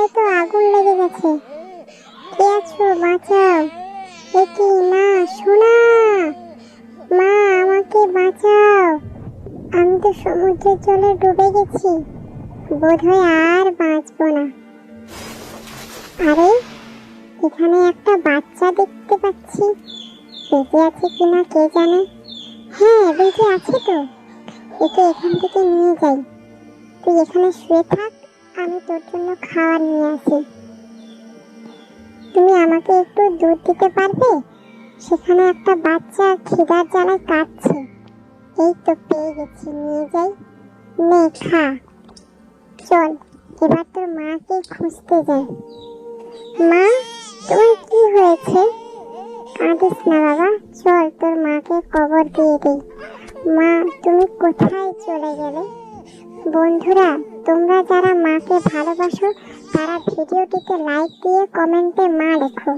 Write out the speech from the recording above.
গেছে। কে আছো? বাঁচাও। এ কি না সোনা মা, আমাকে বাঁচাও। আমি তো সমুদ্রের জলে ডুবে গেছি। বোধহয় আর বাঁচবো না। আরে, এখানে একটা বাচ্চা দেখতে পাচ্ছি। বেঁচে আছে কিনা কে জানে? হ্যাঁ বেঁচে আছে তো। একে এখান থেকে নিয়ে যাই। তুই এখানে শুয়ে থাক। তোর জন্য খাবার নিয়ে আসি। তুমি আমাকে একটু দুধ দিতে পারবে? সেখানে একটা বাচ্চা খিদার জ্বালায় কাঁদছে। এই তো পেয়ে গেছি, নিয়ে যাই। নে, খা। চল, এবার তোর মাকে খুঁজতে যাই। মা, তোমার কি হয়েছে? কাঁদিস না বাবা। চল, তোর মাকে কবর দিয়ে দিই। মা, তুমি কোথায় চলে গেলে? বন্ধুরা তোমরা যারা মাকে ভালোবাসো তারা ভিডিওটিকে লাইক দিয়ে কমেন্টে মা লেখো।